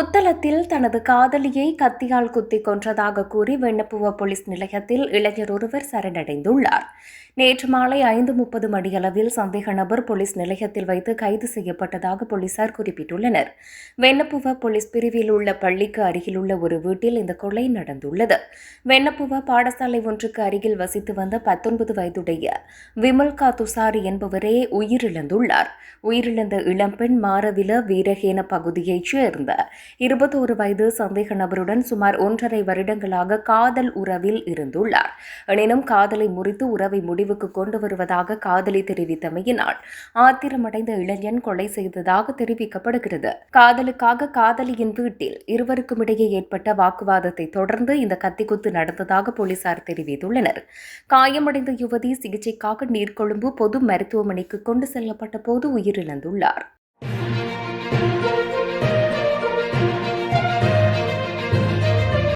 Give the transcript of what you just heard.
புத்தளத்தில் தனது காதலியை கத்தியால் குத்தி கொன்றதாக கூறி வெண்ணப்புவ போலீஸ் நிலையத்தில் இளைஞர் ஒருவர் சரணடைந்துள்ளார். நேற்று மாலை ஐந்து முப்பது மணியளவில் சந்தேக நபர் போலீஸ் நிலையத்தில் வைத்து கைது செய்யப்பட்டதாக போலீசார் குறிப்பிட்டுள்ளனர். வெண்ணப்புவ போலீஸ் பிரிவில் உள்ள பள்ளிக்கு அருகிலுள்ள ஒரு வீட்டில் இந்த கொலை நடந்துள்ளது. வெண்ணப்புவ பாடசாலை ஒன்றுக்கு அருகில் வசித்து வந்த பத்தொன்பது வயதுடைய விமல்கா துசாரி என்பவரே உயிரிழந்துள்ளார். உயிரிழந்த இளம்பெண் மாரவில வீரகேன பகுதியைச் சேர்ந்த இருபத்தோரு வயது சந்தேக நபருடன் சுமார் ஒன்றரை வருடங்களாக காதல் உறவில் இருந்துள்ளார். எனினும் காதலை முறித்து உறவை முடிவுக்கு கொண்டு வருவதாக காதலி தெரிவித்தமையினால் ஆத்திரமடைந்த இளைஞன் கொலை செய்ததாக தெரிவிக்கப்படுகிறது. காதலுக்காக காதலியின் வீட்டில் இருவருக்கும் இடையே ஏற்பட்ட வாக்குவாதத்தை தொடர்ந்து இந்த கத்திக்குத்து நடந்ததாக போலீசார் தெரிவித்துள்ளனர். காயமடைந்த யுவதி சிகிச்சைக்காக நீர்கொழும்பு பொது மருத்துவமனைக்கு கொண்டு செல்லப்பட்ட போது உயிரிழந்துள்ளார்.